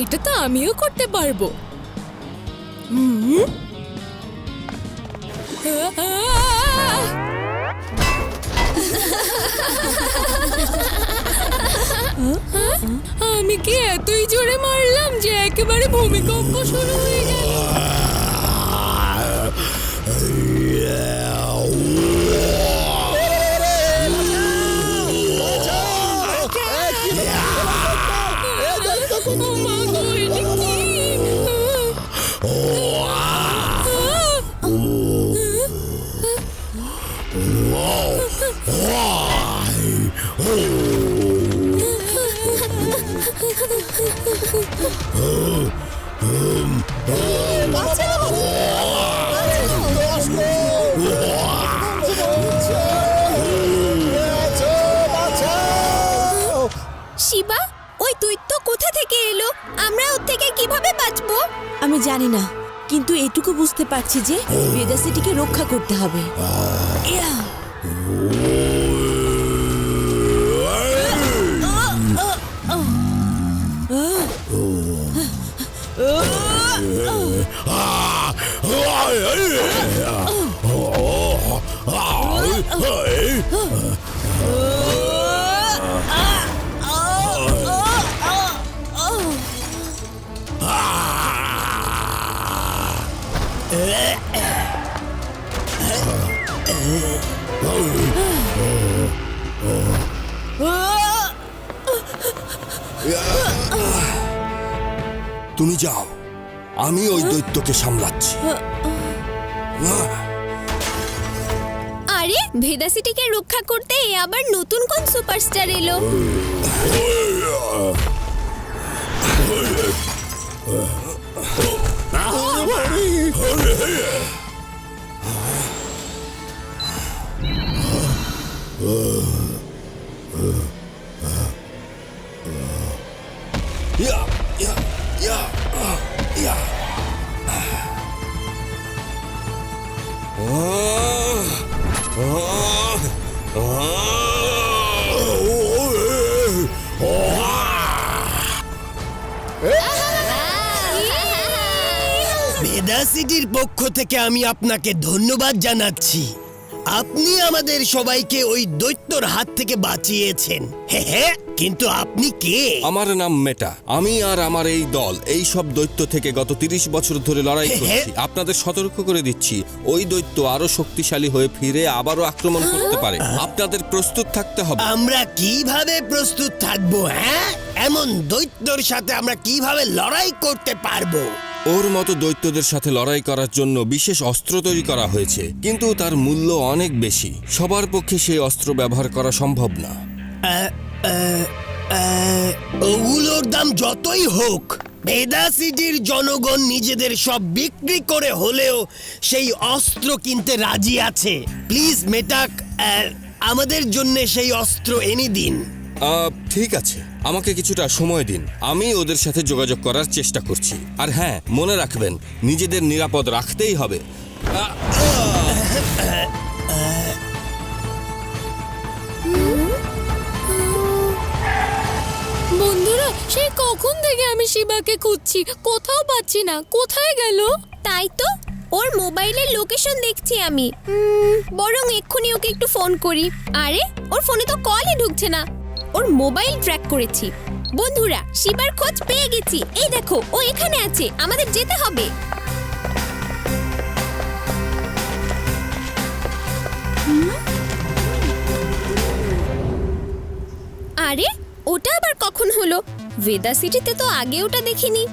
এটা তো আমিও করতে পারব। আমি কি এতই জোরে মারলাম যে একেবারে ভূমিকম্প শুরু হয়ে গেল? শিবা ওই দৈত্য কোথা থেকে এলো আমরা ওর থেকে কীভাবে বাঁচবো আমি জানি না কিন্তু এটুকু বুঝতে পারছি যে ভেদা সিটিকে রক্ষা করতে হবে ইয়া! তুমি যাও আমি ওই দৈত্যকে সামলাচ্ছি আরে ভেদা সিটিকে রক্ষা করতে আবার নতুন কোন সুপারস্টার এলো ইয়া, ইয়া, ইয়া, আহ, ইয়া। আহ, আহ, ভেদা সিটির পক্ষ থেকে আমি আপনাকে ধন্যবাদ জানাচ্ছি। আপনি আমাদের সবাইকে ওই দৈত্যর হাত থেকে বাঁচিয়েছেন। হে হে কিন্তু আপনি কে? আমার নাম মেটা। আমি আর আমার এই দল এই সব দৈত্য থেকে গত তিরিশ বছর ধরে লড়াই করছি। আপনাদের সতর্ক করে দিচ্ছি ওই দৈত্য আরও শক্তিশালী হয়ে ফিরে আবারও আক্রমণ করতে পারে। আপনাদের প্রস্তুত থাকতে হবে। আমরা কীভাবে প্রস্তুত থাকব হ্যাঁ? এমন দৈত্যর সাথে আমরা কীভাবে লড়াই করতে পারব? ওর মতো দৈত্যদের সাথে লড়াই করার জন্য বিশেষ অস্ত্র তৈরি করা হয়েছে কিন্তু তার মূল্য অনেক বেশি। সবার পক্ষে সেই অস্ত্র ব্যবহার করা সম্ভব না। ওগুলোর দাম যতই হোক ভেদা সিটির জনগণ নিজেদের সব বিক্রি করে হলেও সেই অস্ত্র কিনতে রাজি আছে। প্লিজ মেটাক আমাদের জন্য সেই অস্ত্র এনে দিন। ঠিক আছে। আমাকে কিছুটা সময় দিন। আমি ওদের সাথে যোগাযোগ করার চেষ্টা করছি। আর হ্যাঁ মনে রাখবেন নিজেদের নিরাপদ রাখতেই হবে। বন্ধুরা সেই কখন থেকে আমি শিবাকে খুঁজছি? কোথাও পাচ্ছি না। কোথায় গেল? তাই তো ওর মোবাইলের লোকেশন দেখছি আমি। বরং এক্ষুনি ওকে একটু ফোন করি। আরে ওর ফোনে তো কলই ঢুকছে না। ওর মোবাইল ট্র্যাক করেছি। বন্ধুরা, শিবার খোঁজ পেয়ে গেছি। এই দেখো, ও এখানে আছে। আমাদের যেতে হবে। আরে, ওটা আবার কখন হলো? ভেদা সিটিতে তো আগে ওটা দেখিনি।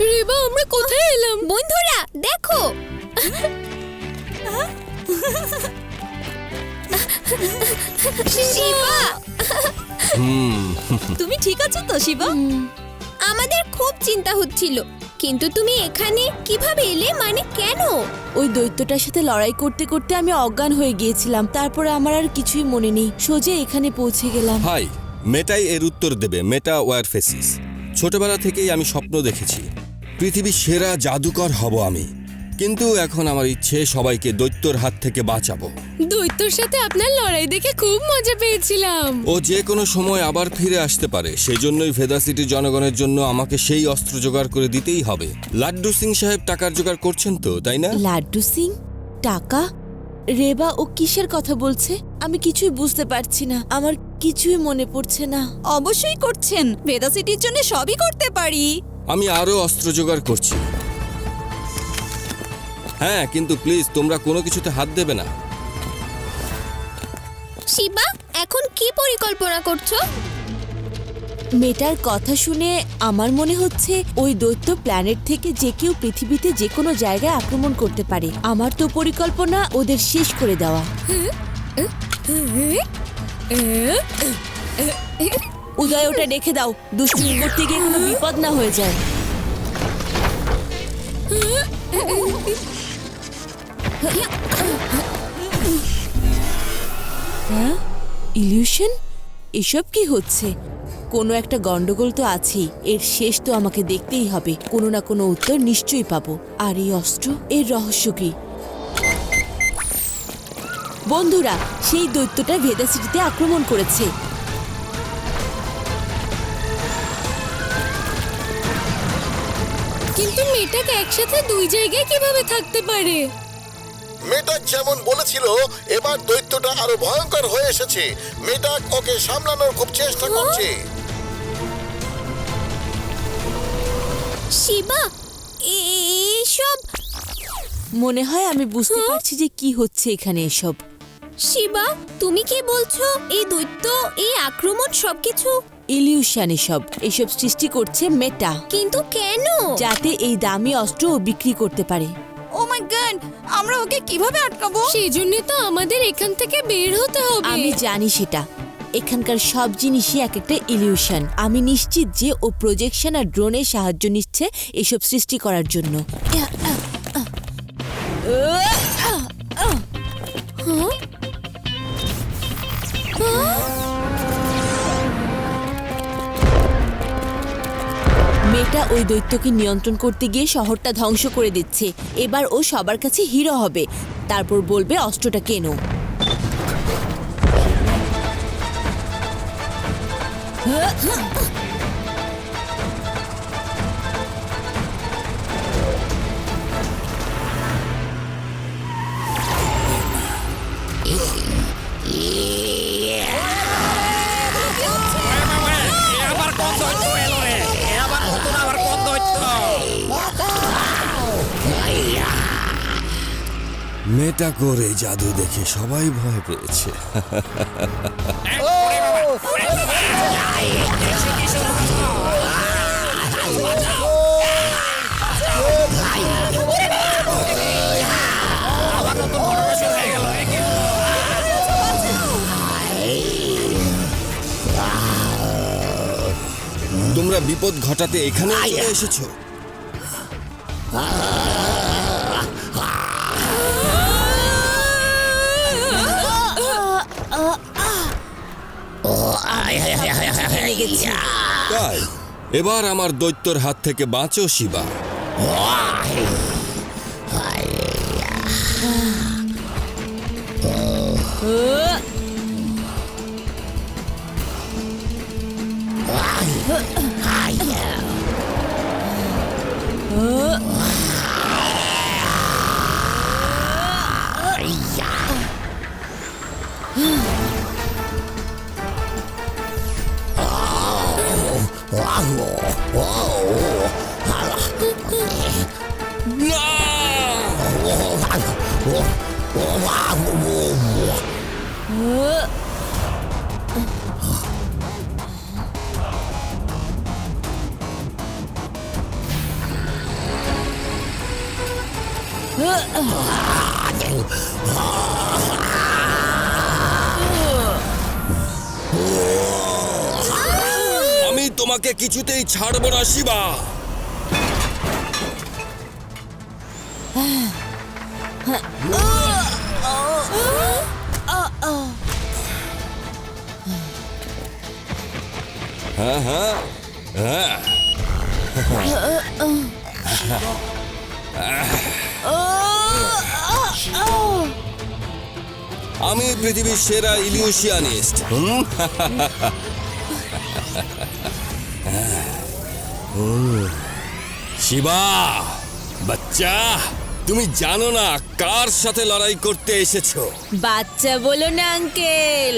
রেবা, আমরা কোথায় এলাম? বন্ধুরা, দেখো। শিবা! তুমি ঠিক আছো তো শিবা? আমাদের খুব চিন্তা হচ্ছিল কিন্তু তুমি এখানে কীভাবে এলে মানে কেন? ওই দৈত্যটার সাথে লড়াই করতে করতে আমি অজ্ঞান হয়ে গিয়েছিলাম তারপরে আমার আর কিছুই মনে নেই সোজা এখানে পৌঁছে গেলাম। হাই মেটাই এর উত্তর দেবে মেটা ওয়ার ফেসিস ছোটবেলা থেকেই আমি স্বপ্ন দেখেছি পৃথিবীর সেরা জাদুকর হব আমি। কিন্তু এখন আমার ইচ্ছে সবাইকে দৈত্যর হাত থেকে বাঁচাবো। দৈত্যর সাথে আপনার লড়াই দেখে খুব মজা পেয়েছিলাম। ও যে কোনো সময় আবার ফিরে আসতে পারে সেজন্যই ভেদা সিটির জনগণের জন্য আমাকে সেই অস্ত্র জোগাড় করে দিতেই হবে। লাড্ডু সিং সাহেব টাকার জোগাড় করছেন তো তাই না? লাড্ডু সিং? টাকা? রেবা ও কিসের কথা বলছে? আমি কিছুই বুঝতে পারছি না আমার কিছুই মনে পড়ছে না। অবশ্যই করছেন ভেদা সিটির জন্য সবই করতে পারি। আমি আরও অস্ত্র জোগাড় করছি। হ্যাঁ কিন্তু প্লিজ তোমরা কোনো কিছুতে হাত দেবে না। শিবা এখন কি পরিকল্পনা করছ? মেয়েটার কথা শুনে আমার মনে হচ্ছে ওই দৈত্য প্ল্যানেট থেকে যে কেউ পৃথিবীতে যে কোনো জায়গায় আক্রমণ করতে পারে। আমার তো পরিকল্পনা ওদের শেষ করে দেওয়া। উদয় ওটা রেখে দাও। দুষ্টুমি করতে গিয়ে কোনো বিপদ না হয়ে যায়। হ্যাঁ? ইলিউশন? এসব কি হচ্ছে? কোনো একটা গন্ডগোল তো আছেই। এর শেষ তো আমাকে দেখতেই হবে। কোনো না কোনো উত্তর নিশ্চয়ই পাবো। আর এই অস্ত্র? এর রহস্য কি? বন্ধুরা, সেই দৈত্যটা ভেদা সিটিতে আক্রমণ করেছে। কিন্তু মেয়েটাকে একসাথে দুই জায়গায় কীভাবে থাকতে পারে? মেটাক যেমন বলেছিল এবার দৈত্যটা আরও ভয়ঙ্কর হয়ে এসেছে। মেটাক ওকে সামলানোর খুব চেষ্টা করছে। শিবা এসব। মনে হয় আমি বুঝতে পারছি যে কি হচ্ছে এখানে এসব। শিবা তুমি কি বলছো? এই দৈত্য এই আক্রমণ সবকিছু? ইলিউশন এসব। এসব সৃষ্টি করছে মেটা। কিন্তু কেন? যাতে এই দামি অস্ত্র বিক্রি করতে পারে। ও মাই গড আমরা ওকে কীভাবে আটকাবো? সেই জন্য তো আমাদের এখান থেকে বের হতে হবে। আমি জানি সেটা। এখানকার সব জিনিসই এক একটা ইলিউশন আমি নিশ্চিত যে ও প্রজেকশন আর ড্রোনের সাহায্য নিচ্ছে এসব সৃষ্টি করার জন্য। মেয়েটা ওই দৈত্যকে নিয়ন্ত্রণ করতে গিয়ে শহরটা ধ্বংস করে দিচ্ছে। এবার ও সবার কাছে হিরো হবে। তারপর বলবে অস্ত্রটা কেনো। মেটা করে জাদু দেখে সবাই ভয় পেয়েছে। তোমরা বিপদ ঘটাতে এখানে এসেছ। তাই এবার আমার দৈত্যর হাত থেকে বাঁচো শিবা। আমি তোমাকে কিছুতেই ছাড়বো না শিবা। হ্যাঁ হ্যাঁ হ্যাঁ। Oh. আমি পৃথিবীর সেরা ইলিউশিয়ানিস্ট। শিবা বাচ্চা তুমি জানো না কার সাথে লড়াই করতে এসেছ? বাচ্চা বলো না আঙ্কেল।